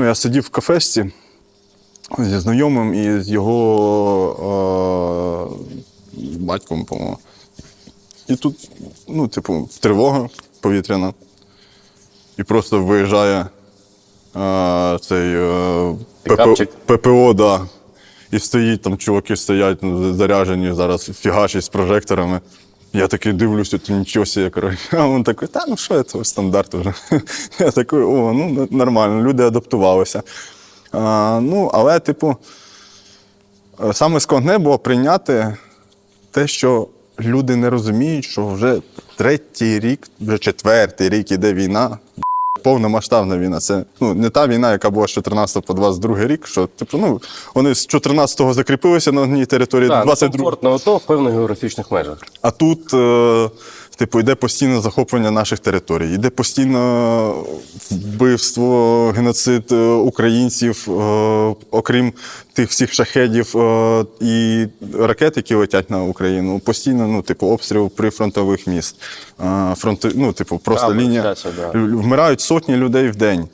Ну, Я сидів в кафешці зі знайомим і з його е, батьком, по-моєму. І тут, ну, типу, тривога повітряна. І просто виїжджає е, цей е, ППО, Пікапчик? ППО, да. І стоїть, там чуваки стоять ну, заряжені, зараз фігачать з прожекторами. Я такий дивлюся, то нічого себе, коротше. А він такий, та ну що це стандарт вже. Я такий, о, ну нормально, люди адаптувалися. А, ну, але, типу, саме складне було прийняти те, що люди не розуміють, що вже третій рік, вже четвертий рік іде війна. Повномасштабна війна. Це ну, не та війна, яка була з 14 по 22 рік. Що, типу, ну, вони з 14-го закріпилися на одній території, Так, 22 комфортно ото в певних географічних межах. а тут, е, типу, йде постійне захоплення наших територій, йде постійно вбивство, геноцид е, українців, е, окрім тих всіх шахедів е, і ракет, які летять на Україну. Постійно, ну, типу, обстріл прифронтових міст. Фронти, ну, типу, просто лінія. да. Вмирають сотні людей в день.